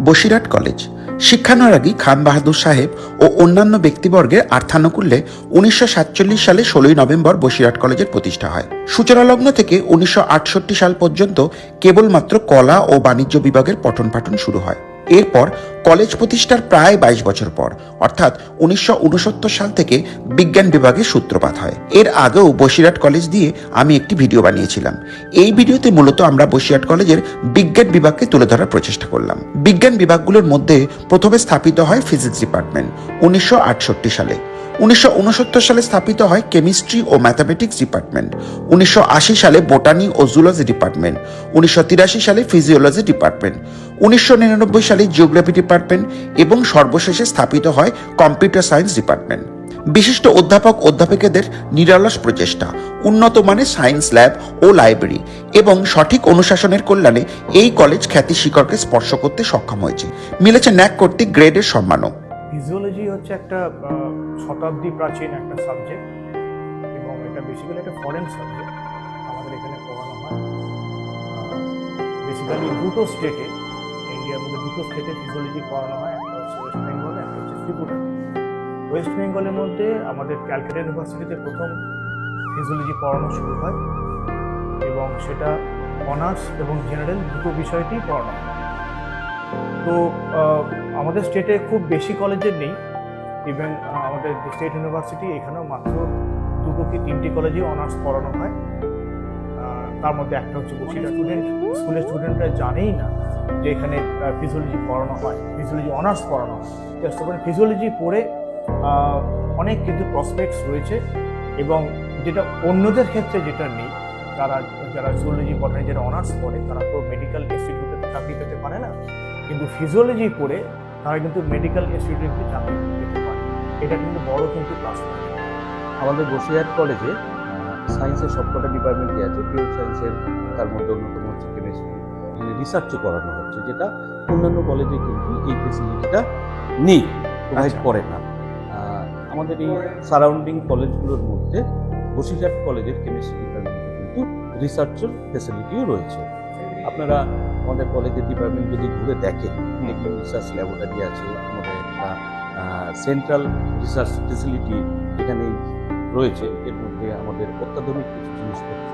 Basirhat college. শিক্ষানুরাগী খান বাহাদুর সাহেব ও অন্যান্য ব্যক্তিবর্গের আর্থানুকূল্যে উনিশশো সাতচল্লিশ সালে ষোলোই নভেম্বর বসিরাট কলেজের প্রতিষ্ঠা হয়। সূচনালগ্ন থেকে উনিশশো আটষট্টি সাল পর্যন্ত কেবলমাত্র কলা ও বাণিজ্য বিভাগের পঠন পাঠন শুরু হয়। এরপর কলেজ প্রতিষ্ঠার প্রায় বাইশ বছর পর, অর্থাৎ উনিশশো উনসত্তর সাল থেকে বিজ্ঞান বিভাগের সূত্রপাত হয়। এর আগেও বসিরহাট কলেজ দিয়ে আমি একটি ভিডিও বানিয়েছিলাম। এই ভিডিওতে মূলত আমরা বসিরহাট কলেজের বিজ্ঞান বিভাগকে তুলে ধরার প্রচেষ্টা করলাম। বিজ্ঞান বিভাগগুলোর মধ্যে প্রথমে স্থাপিত হয় ফিজিক্স ডিপার্টমেন্ট, উনিশশো আটষট্টি সালে। উনিশশো উনসত্তর সালে স্থাপিত হয় কেমিস্ট্রি ও ম্যাথামেটিক্স ডিপার্টমেন্ট। উনিশশো আশি সালে বোটানি ও জুলজি ডিপার্টমেন্ট। উনিশশো তিরাশি সালে ফিজিওলজি ডিপার্টমেন্ট। উনিশশো নিরানব্বই সালে জিওগ্রাফি ডিপার্টমেন্ট এবং সর্বশেষে স্থাপিত হয় কম্পিউটার সায়েন্স ডিপার্টমেন্ট বিশিষ্ট অধ্যাপক অধ্যাপিকাদের নিরলস প্রচেষ্টা, উন্নত মানের সায়েন্স ল্যাব ও লাইব্রেরি এবং সঠিক অনুশাসনের কল্যাণে এই কলেজ খ্যাতি শিখরকে স্পর্শ করতে সক্ষম হয়েছে। মিলেছে ন্যাক কর্তৃক গ্রেডের সম্মানও। ফিজিওলজি হচ্ছে একটা শতাব্দী প্রাচীন একটা সাবজেক্ট এবং এটা বেসিক্যালি একটা ফরেন সাবজেক্ট আমাদের এখানে পড়ানো হয় বেসিক্যালি দুটো স্টেটে দুটো স্টেটে ফিজিওলজি পড়ানো হয়, একটা হচ্ছে ওয়েস্ট বেঙ্গল একটা হচ্ছে ত্রিপুরা ওয়েস্ট বেঙ্গলের মধ্যে আমাদের ক্যালকাটা ইউনিভার্সিটিতে প্রথম ফিজিওলজি পড়ানো শুরু হয় এবং সেটা অনার্স এবং জেনারেল দুটো বিষয়তেই পড়ানো হয়। তো আমাদের স্টেটে খুব বেশি কলেজের নেই ইভেন আমাদের স্টেট ইউনিভার্সিটি এখানেও মাত্র দুটো কি তিনটি কলেজে অনার্স পড়ানো হয়। তার মধ্যে একটা হচ্ছে বসিরহাট স্টুডেন্ট স্কুলের স্টুডেন্টরা জানেই না যে এখানে ফিজিওলজি পড়ানো হয় ফিজিওলজি অনার্স পড়ানো হয়। জাস্ট ফিজিওলজি পড়ে অনেক কিন্তু প্রসপেক্টস রয়েছে এবং যেটা অন্যদের ক্ষেত্রে যেটা নেই যারা যারা জুলজি বটানি যারা অনার্স পড়ে, তারা তো মেডিকেল ইনস্টিটিউটে চাকরি পেতে পারে না। কিন্তু ফিজিওলজি পড়ে, তারা কিন্তু মেডিকেল ইনস্টিটিউটে চাকরি পেতে পারে। এটা কিন্তু বড় কিন্তু প্লাস আমাদের বসিরহাট কলেজে সায়েন্সের সবকটা ডিপার্টমেন্টই আছে পিওর তার মধ্যে অন্যতম হচ্ছে কেমিস্ট্রি রিসার্চও করানো হচ্ছে যেটা অন্যান্য কলেজে কিন্তু এই ফেসিলিটিটা নেই প্রোভাইড আচ্ছা। করে না। আমাদের এই সারাউন্ডিং কলেজগুলোর মধ্যে বসিরহাট কলেজের কেমিস্ট্রি ডিপার্টমেন্টে কিন্তু রিসার্চের ফেসিলিটিও রয়েছে। আপনারা আমাদের কলেজের ডিপার্টমেন্ট যদি ঘুরে দেখেন দেখবেন রিসার্চ ল্যাবরেটরি আছে আমাদের একটা সেন্ট্রাল রিসার্চ ফেসিলিটি এখানে রয়েছে। এর মধ্যে আমাদের অত্যাধুনিক কিছু জিনিসপত্র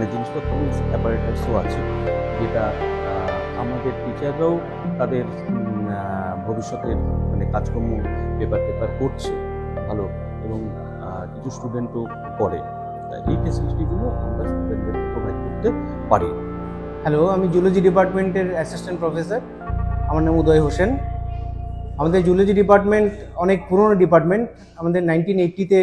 মানে জিনিসপত্র মিনস অ্যাপারেটাসও আছে, যেটা আমাদের টিচাররাও তাদের ভবিষ্যতের মানে কাজকর্ম পেপার পেপার করছে, ভালো, এবং কিছু স্টুডেন্টও করে। এই ফেসিলিটিগুলো আমরা স্টুডেন্টদেরকে প্রোভাইড করতে পারি। হ্যালো আমি জুলজি ডিপার্টমেন্টের অ্যাসিস্ট্যান্ট প্রফেসর আমার নাম উদয় হোসেন। আমাদের জুলজি ডিপার্টমেন্ট অনেক পুরনো ডিপার্টমেন্ট আমাদের নাইনটিন এইটটিতে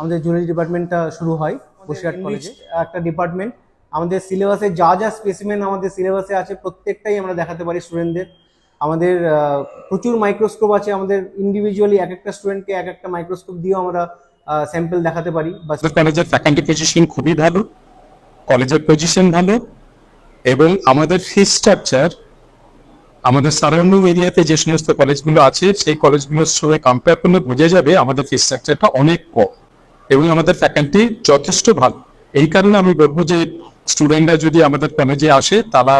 আমাদের জুলজি ডিপার্টমেন্টটা শুরু হয়। বসিরহাট কলেজে একটা ডিপার্টমেন্ট আমাদের সিলেবাসে যা যা স্পেসিমেন আমাদের সিলেবাসে আছে প্রত্যেকটাই আমরা দেখাতে পারি স্টুডেন্টদের আমাদের প্রচুর মাইক্রোস্কোপ আছে আমাদের ইন্ডিভিজুয়ালি এক একটা স্টুডেন্টকে এক একটা মাইক্রোস্কোপ দিয়েও আমরা স্যাম্পল দেখাতে পারি কলেজের ফ্যাকাল্টি পজিশন খুবই ভালো কলেজের পজিশন ভালো এবং আমাদের ফি স্ট্রাকচার আমাদের সারাউন্ডিং এরিয়াতে যে সমস্ত কলেজগুলো আছে সেই কলেজগুলোর সঙ্গে কম্পেয়ার করলে বোঝা যাবে আমাদের ফি স্ট্রাকচারটা অনেক কম। এবং আমাদের ফ্যাকাল্টি যথেষ্ট ভালো। এই কারণে আমি বলব যে স্টুডেন্টরা যদি আমাদের কলেজে আসে, তারা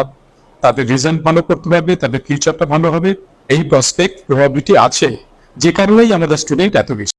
তাদের রিজাল্ট ভালো করতে পারবে, তাদের ফিউচারটা ভালো হবে। এই প্রসপেক্ট প্রবাবিলিটি আছে। যে কারণেই আমাদের স্টুডেন্ট এত বেশি।